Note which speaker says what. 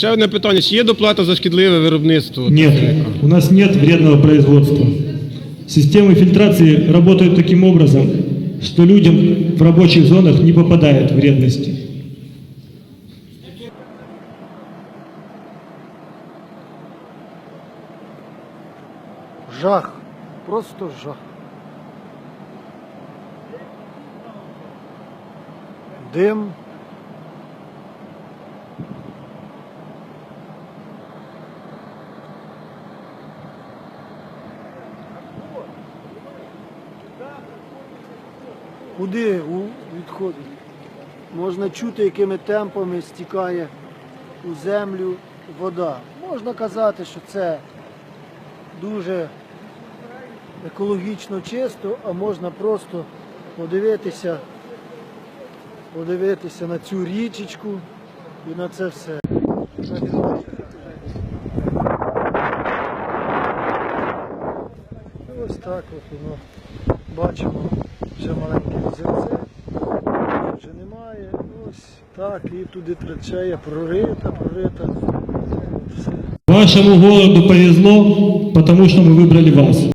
Speaker 1: Ще одне питання: чи є доплата за шкідливе виробництво?
Speaker 2: Нет, у нас нет вредного производства. Системы фильтрации работают таким образом, что людям в рабочих зонах не попадает вредности.
Speaker 3: Жах. Просто жах. Дим. Куди відходить? Можна чути, якими темпами стікає у землю вода. Можна казати, що це дуже екологічно чисто, а можна просто подивитися, подивитися на цю річечку і на це все. Ось так от воно. Бачимо, вже маленьке так, і туди трачає, прорита, прорита. Все.
Speaker 2: Вашему городу повезло, потому что мы выбрали вас.